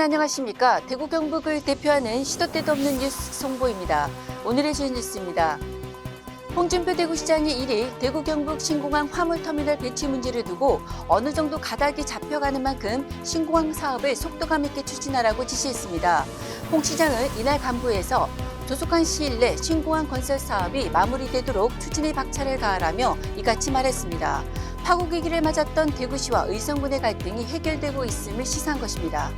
여러분 안녕하십니까? 대구 경북을 대표하는 시도 때도 없는 뉴스 송보입니다. 오늘의 주요 뉴스입니다. 홍준표 대구시장이 1일 대구 경북 신공항 화물터미널 배치 문제를 두고 어느 정도 가닥이 잡혀가는 만큼 신공항 사업을 속도감 있게 추진하라고 지시했습니다. 홍 시장은 이날 간부에서 조속한 시일 내 신공항 건설 사업이 마무리되도록 추진의 박차를 가하라며 이같이 말했습니다. 파국 위기를 맞았던 대구시와 의성군의 갈등이 해결되고 있음을 시사한 것입니다.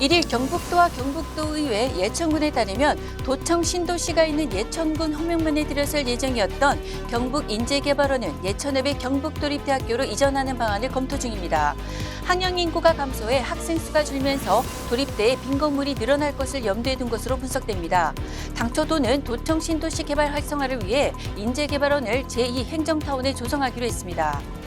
1일 경북도와 경북도의회 예천군에 따르면 도청 신도시가 있는 예천군 호명문에 들어설 예정이었던 경북인재개발원은 예천읍의 경북도립대학교로 이전하는 방안을 검토 중입니다. 학령 인구가 감소해 학생 수가 줄면서 도립대에 빈 건물이 늘어날 것을 염두에 둔 것으로 분석됩니다. 당초 도는 도청 신도시 개발 활성화를 위해 인재개발원을 제2 행정타운에 조성하기로 했습니다.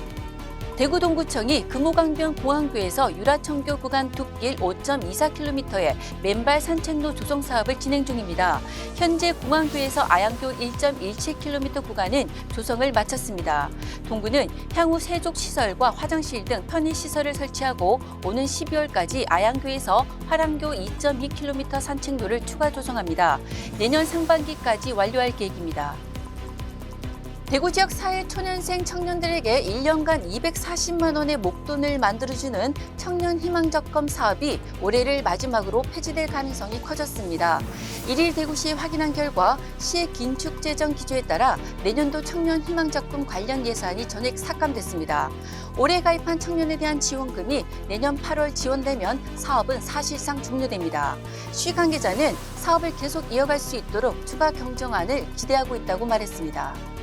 대구 동구청이 금호강변 공항교에서 유라청교 구간 두길 5.24km의 맨발 산책로 조성 사업을 진행 중입니다. 현재 공항교에서 아양교 1.17km 구간은 조성을 마쳤습니다. 동구는 향후 세족 시설과 화장실 등 편의 시설을 설치하고 오는 12월까지 아양교에서 화랑교 2.2km 산책로를 추가 조성합니다. 내년 상반기까지 완료할 계획입니다. 대구 지역 사회 초년생 청년들에게 1년간 240만 원의 목돈을 만들어주는 청년 희망적금 사업이 올해를 마지막으로 폐지될 가능성이 커졌습니다. 1일 대구시 확인한 결과 시의 긴축 재정 기조에 따라 내년도 청년 희망적금 관련 예산이 전액 삭감됐습니다. 올해 가입한 청년에 대한 지원금이 내년 8월 지원되면 사업은 사실상 종료됩니다. 시 관계자는 사업을 계속 이어갈 수 있도록 추가 경정안을 기대하고 있다고 말했습니다.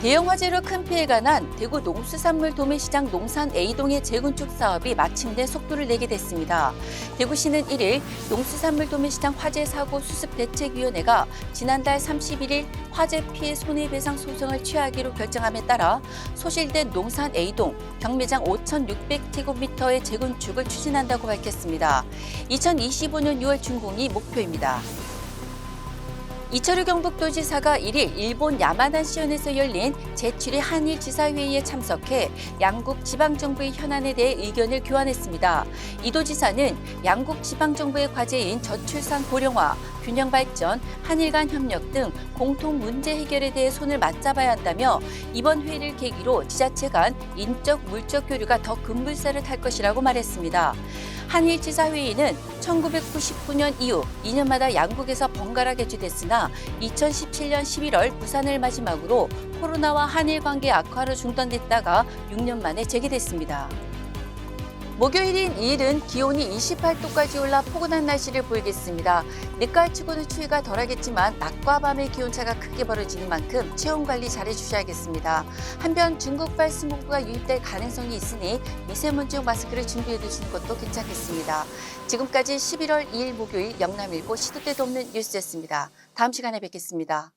대형 화재로 큰 피해가 난 대구 농수산물 도매시장 농산 A동의 재건축 사업이 마침내 속도를 내게 됐습니다. 대구시는 1일 농수산물 도매시장 화재 사고 수습 대책위원회가 지난달 31일 화재 피해 손해배상 소송을 취하기로 결정함에 따라 소실된 농산 A동 경매장 5,600제곱미터의 재건축을 추진한다고 밝혔습니다. 2025년 6월 준공이 목표입니다. 이철우 경북도지사가 1일 일본 야마다시현에서 열린 제7회 한일 지사회의에 참석해 양국 지방정부의 현안에 대해 의견을 교환했습니다. 이 도 지사는 양국 지방정부의 과제인 저출산 고령화, 균형 발전, 한일 간 협력 등 공통 문제 해결에 대해 손을 맞잡아야 한다며 이번 회의를 계기로 지자체 간 인적 물적 교류가 더 급물살을 탈 것이라고 말했습니다. 한일 지사회의는 1999년 이후 2년마다 양국에서 번갈아 개최됐 으나 2017년 11월 부산을 마지막으로 코로나와 한일 관계 악화로 중단됐다가 6년 만에 재개됐습니다. 목요일인 2일은 기온이 28도까지 올라 포근한 날씨를 보이겠습니다. 늦가을치고는 추위가 덜하겠지만 낮과 밤의 기온차가 크게 벌어지는 만큼 체온 관리 잘해주셔야겠습니다. 한편 중국발 스모그가 유입될 가능성이 있으니 미세먼지용 마스크를 준비해 두시는 것도 괜찮겠습니다. 지금까지 11월 2일 목요일 영남일보 시도 때도 없는 뉴스였습니다. 다음 시간에 뵙겠습니다.